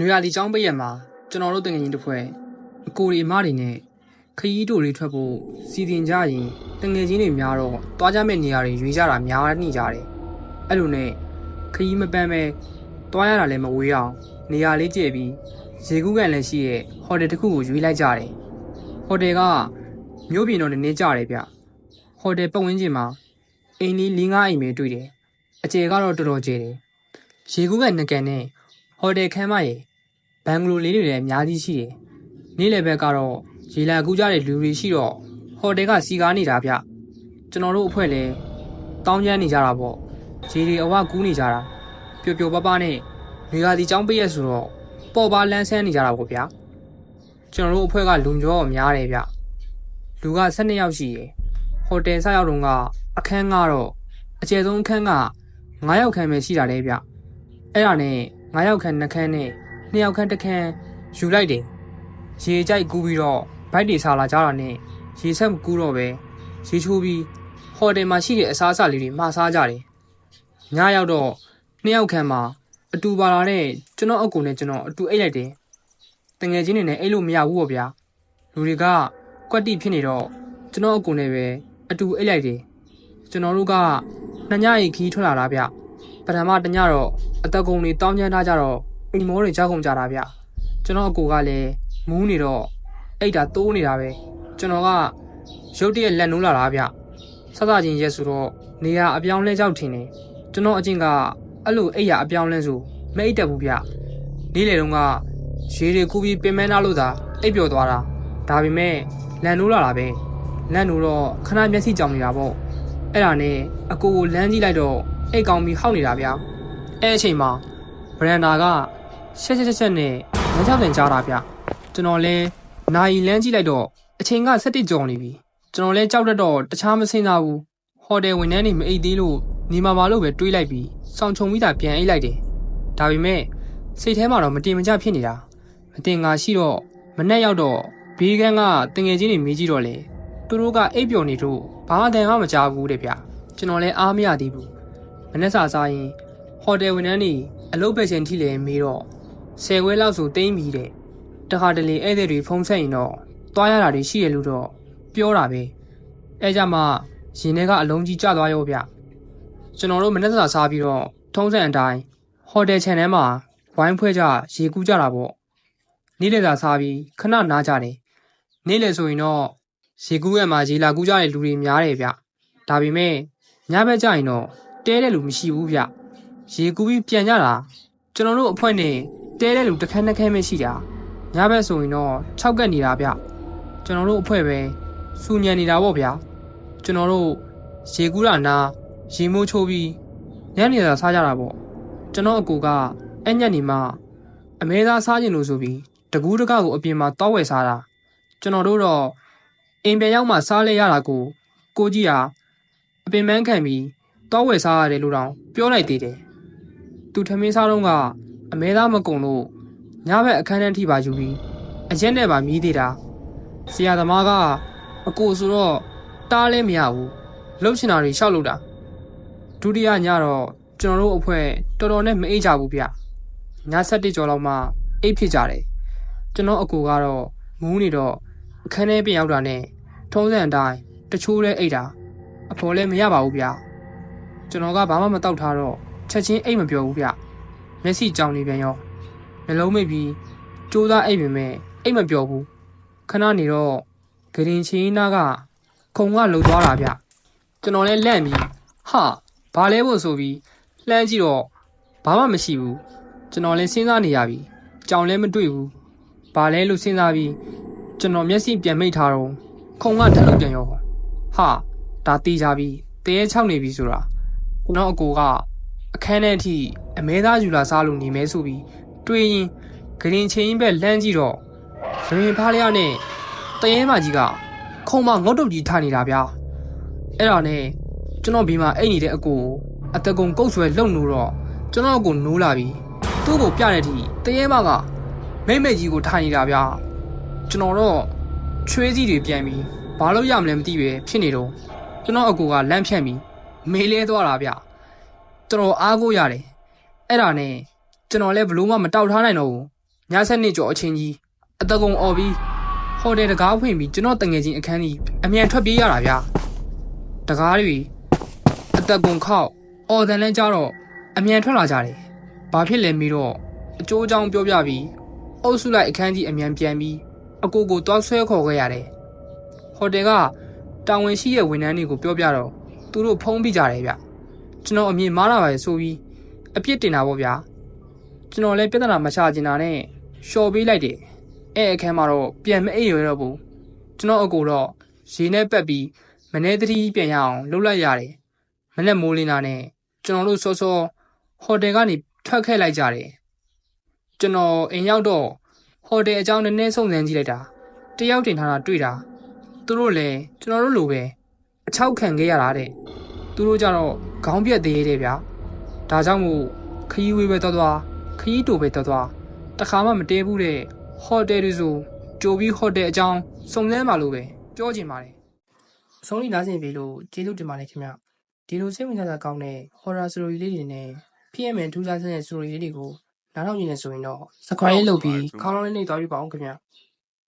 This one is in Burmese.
နွေရာသီကျောင်းပိတ်ရက်မှာကျွန်တော်တို့တငယ်ချင်းတစ်ဖွဲ့အကိုရီအမတွေနဲ့ခရီးတို့တွေထွက်ဖို့စီစဉ်ကြရင်တငယ်ချင်းတွေများတော့တွားကြမဲ့နေရာတွေရွေးကြတာများနေကြတယ်အဲ့လိုနဲ့ခရီးမပန်းပဲတွားရတာလည်းမဝေးအောင်နေရာလေးကျည့်ပြီးရေကူးကန်လည်းရှိရဲ့ဟိုတယ်တစ်ခုကိုရွေးလိုက်ကြတယ်ဟိုတယ်ကမြို့ပြင်တော့နည်းနည်းကြတယ်ဗျဟိုတယ်ပတ်ဝန်းကျင်မှာအိမ်လေး၄၅အိမ်ပဲတွေ့တယ်အကျယ်ကတော့တော်တော်ကျယ်တယ်ရေကူးကန်နှစ်ကန်နဲ့ဟိုတယ်ခန်းမရဲ့ ဘန်ဂလိုလေးတွေလည်းအများကြီးရှိတယ်နေ့လယ်ဘက်ကတော့ရေလာကူးကြတဲ့လူတွေရှိတော့ဟိုတယ်ကစီကားနေတာဗျကျွန်တော်တို့အဖွဲ့လည်းတောင်းကျမ်းနေကြတာပေါ့ရေတွေအဝကူးနေကြတာပျော်ပျော်ပါးပါးနဲ့နေရာဒီចောင်းပိတ်ရက်ဆိုတော့ပေါ်ပါလန်းဆန်းနေကြတာပေါ့ဗျာကျွန်တော်တို့အဖွဲ့ကလုံကျော်များတယ်ဗျလူက12ယောက်ရှိရယ်ဟိုတယ်ဆက်ရောက်တော့ကအခန်းကတော့အကျယ်ဆုံးအခန်းက9ယောက်ခန့်ပဲရှိတာလေဗျအဲ့ဒါနဲ့9ယောက်ခန့်နှစ်ခန်းနဲ့ 2ယောက်ခန့်တစ်ခန်းယူလိုက်တယ်ရေကြိုက်ကူးပြီးတော့ဘိုက်တွေစားလာကြတာနဲ့ရေဆက်မကူးတော့ပဲရေချိုးပြီးဟိုတယ်မှာရှိတဲ့အစားအစာလေးတွေမှာစားကြတယ်ညရောက်တော့2ယောက်ခန့်မှာအတူပါလာတဲ့ကျွန်တော်အကူနဲ့ကျွန်တော်အတူအိတ်လိုက်တယ်တငယ်ချင်းတွေနဲ့အိတ်လို့မရဘူးပေါ့ဗျာလူတွေကကွက်တိဖြစ်နေတော့ကျွန်တော်အကူနဲ့ပဲအတူအိတ်လိုက်တယ်ကျွန်တော်တို့ကနှစ်ညရီခီးထွက်လာတာဗျပထမတညတော့အသက်ကုန်တွေတောင်းကျမ်းထားကြတော့ အိမ်မောတွေကြောက်ကုန်ကြတာဗျကျွန်တော်အကူကလည်းမူးနေတော့အိတ်တာတိုးနေတာပဲကျွန်တော်ကရုတ်တရက်လက်နိုးလာတာဗျစသချင်းရက်ဆိုတော့နေရာအပြောင်းလဲကြောက်ထင်တယ်ကျွန်တော်အချင်းကအဲ့လိုအိတ်ရအပြောင်းလဲဆိုမအိတ်တက်ဘူးဗျနေ့လေတုန်းကရေတွေကူးပြီးပင်မနာလို့သာအိပ်ပျော်သွားတာဒါပေမဲ့လန်နိုးလာတာပဲလန်နိုးတော့ခဏမျက်စိကြောင်နေတာပေါ့အဲ့ဒါနဲ့အကိုကိုလမ်းကြည့်လိုက်တော့အိတ်ကောင်းပြီးဟောက်နေတာဗျာအဲ့အချိန်မှာဗရန်ဒါက ရှက်ရှက်ရှက်ရှက်နဲ့လမ်းကြောက်တင်ကြားတာဗျကျွန်တော်လဲနိုင်လမ်းကြည့်လိုက်တော့အချိန်က7ကြော်နေပြီကျွန်တော်လဲကြောက်တတ်တော့တခြားမစင်စားဘူးဟိုတယ်ဝန်ထမ်းတွေမအိတ်သေးလို့နေမှာပါလို့ပဲတွေးလိုက်ပြီးစောင့်ချုံပြီးတာပြန်အိတ်လိုက်တယ်ဒါပေမဲ့စိတ်ထဲမှာတော့မတင်မကျဖြစ်နေတာမတင်ငါရှိတော့မနဲ့ရောက်တော့ဘေးကန်းကတငယ်ချင်းတွေမေးကြည့်တော့လေသူတို့ကအိပ်ပျော်နေတော့ဘာမှတန်မှမကြားဘူးတဲ့ဗျကျွန်တော်လဲအားမရသေးဘူးမနေ့စာစားရင်ဟိုတယ်ဝန်ထမ်းတွေအလုပ်ပဲရှင်ထိလဲမေးတော့ ဆယ်ခွဲလောက်ဆိုတိမ့်ပြီတဲ့တခါတလေဧည့်သည်တွေဖုန်းဆက်ရင်တော့တွားရတာတွေရှိရလို့တော့ပြောတာပဲအဲကြမှာရင်ထဲကအလုံးကြီးကျသွားရောဗျကျွန်တော်တို့မနေ့စာစားပြီးတော့ထုံးစံအတိုင်းဟိုတယ်ခြံထဲမှာဝိုင်းဖွဲ့ကြရေကူးကြတာပေါ့နေ့လည်စာစားပြီးခဏနားကြတယ်နေ့လည်ဆိုရင်တော့ရေကူးရမှာရေလာကူးကြတဲ့လူတွေများတယ်ဗျဒါပေမဲ့ညဘက်ကျရင်တော့တဲတဲ့လူမရှိဘူးဗျရေကူးပြီးပြန်ကြတာကျွန်တော်တို့အဖွဲ့နဲ့ တဲတဲ့လူတစ်ခန်းတစ်ခန်းပဲရှိတာညဘက်ဆိုရင်တော့6ကက်နေတာဗျကျွန်တော်တို့အဖွဲ့ပဲစူညံနေတာပေါ့ဗျာကျွန်တော်တို့ရေကူးတာနာရေမိုးချိုးပြီးညနေစာစားကြတာပေါ့ကျွန်တော်အကူကအဲ့ညက်နေမှအမဲသားစားကျင်လို့ဆိုပြီးတကူးတကကိုအပြင်မှာတောက်ဝယ်စားတာကျွန်တော်တို့တော့အိမ်ပြန်ရောက်မှစားလဲရတာကို ကိုကြီးဟာအပင်ပန်းခံပြီးတောက်ဝယ်စားရတယ်လို့တောင်ပြောလိုက်သေးတယ်သူထမင်းစားတော့က အမဲသားမကုံလို့ညဘက်အခန်းထဲထိပါယူပြီးအရက်နဲ့ပါမြည်သေးတာဆရာသမားကအကိုဆိုတော့တားလဲမရဘူးလှုပ်ချင်တာတွေရှောက်လို့တာဒုတိယညတော့ကျွန်တော်တို့အဖွဲ့တော်တော်နဲ့မအိပ်ကြဘူးဗျည7ကျော်လောက်မှအိပ်ဖြစ်ကြတယ်ကျွန်တော်အကူကတော့မူးနေတော့အခန်းထဲပြန်ရောက်တာနဲ့ထုံးစံအတိုင်းတချိုးလဲအိပ်တာအဖော်လဲမရပါဘူးဗျကျွန်တော်ကဘာမှမတောက်ထားတော့ချက်ချင်းအိပ်မပြောဘူးဗျ မျက်စိကြောင်နေပြန်ရောနှလုံးမိတ်ပြီးကြိုးစားအိပ်ပေမဲ့အိပ်မပြောဘူးခဏနေတော့ဂရင်ချင်းနာကခုံကလှုပ်သွားတာဗျကျွန်တော်လဲလန့်ပြီးဟာဘာလဲဖို့ဆိုပြီးလှမ်းကြည့်တော့ဘာမှမရှိဘူးကျွန်တော်လည်းစဉ်းစားနေရပြီကြောင်လည်းမတွေ့ဘူးဘာလဲလို့စဉ်းစားပြီးကျွန်တော်မျက်စိပြန်မိတ်ထားတော့ခုံကထက်လို့ပြန်ရောဟာဒါတီးကြပြီတဲချောက်နေပြီဆိုတာကျွန်တော်အကိုက အခန်းထဲအထိအမဲသားယူလာစားလို့နေမဲဆိုပြီးတွေးရင်ဂရင်ချင်းဘက်လှမ်းကြည့်တော့ရင်ဖားလျားနဲ့တရဲမကြီးကခုံမငုတ်တုတ်ကြီးထားနေတာဗျာအဲ့ဒါနဲ့ကျွန်တော်ဘီမှာအိတ်နေတဲ့အကိုအတကုံကုတ်ဆွဲလှုပ်လို့တော့ကျွန်တော်ကိုနိုးလာပြီသူ့ကိုပြတဲ့အထိတရဲမကမိမ့်မိတ်ကြီးကိုထိုင်နေတာဗျာကျွန်တော်တော့ချွေးစည်းတွေပြန်ပြီးဘာလို့ရမလဲမသိပဲဖြစ်နေတော့ကျွန်တော်အကူကလမ်းဖြန့်ပြီးမေးလဲသွားတာဗျ တော်တော်အားကိုးရတယ်အဲ့ဒါနဲ့ကျွန်တော်လည်းဘလို့မှမတောက်ထားနိုင်တော့ဘူးည7နှစ်ကျော်အချိန်ကြီးအတကုံអော်ပြီးဟိုတယ်တကားဖွင့်ပြီးကျွန်တော်တငယ်ချင်းအခန်းကြီးအမြန်ထွက်ပြေးရတာဗျာတကားတွေအတကုံခောက်အော်တန်လဲကြတော့အမြန်ထွက်လာကြတယ်ဘာဖြစ်လဲမီတော့အကျိုးအကြောင်းပြောပြပြီးအုပ်စုလိုက်အခန်းကြီးအမြန်ပြန်ပြီးအကိုကိုတွားဆွဲခေါ်ခဲ့ရတယ်ဟိုတယ်ကတာဝန်ရှိတဲ့ဝန်ထမ်းတွေကိုပြောပြတော့သူတို့ဖုံးပြကြတယ်ဗျ ကျွန်တော်အမြင်မားလာပါလေဆိုပြီးအပြစ်တင်တာပေါ့ဗျာကျွန်တော်လည်းပြဿနာမချချင်တာနဲ့လျှော်ပေးလိုက်တယ်အဲ့အခန်းမှာတော့ပြန်မအိပ်ရတော့ဘူးကျွန်တော်အကူတော့ရေနဲ့ပက်ပြီးမနေ့တတိပြန်ရအောင်လှုပ်လိုက်ရတယ်မနေ့မိုးလင်းတာနဲ့ကျွန်တော်တို့စောစောဟိုတယ်ကနေထွက်ခဲ့လိုက်ကြတယ်ကျွန်တော်အိမ်ရောက်တော့ဟိုတယ်အကြောင်းနည်းနည်းစုံစမ်းကြည့်လိုက်တာတယောက်တင်ထားတာတွေ့တာသူတို့လည်းကျွန်တော်တို့လိုပဲအချောက်ခံခဲ့ရတာတဲ့သူတို့ကြတော့ ခေါင်းပြက်သေးတယ်ဗျာဒါကြောင့်မို့ခရီးဝေးပဲတော့သွားခရီးတူပဲတော်တော်တခါမှမတဲဘူးတဲ့ဟိုတယ်တွေဆိုကြိုပြီးဟိုတယ်အကြောင်းစုံစမ်းပါလို့ပဲပြောချင်ပါတယ်အဆုံးလေးနားဆင်ပြီလို့ကျေးဇူးတင်ပါတယ်ခင်ဗျဒီလိုစိတ်ဝင်စားစရာကောင်းတဲ့ horror story လေးတွေနဲ့ PMN ထူးခြားတဲ့ story လေးတွေကိုနားထောင်နေနေဆိုရင်တော့ subscribe လုပ်ပြီးခေါင်းလုံးလေးနှိပ်သွားပြပါအောင်ခင်ဗျ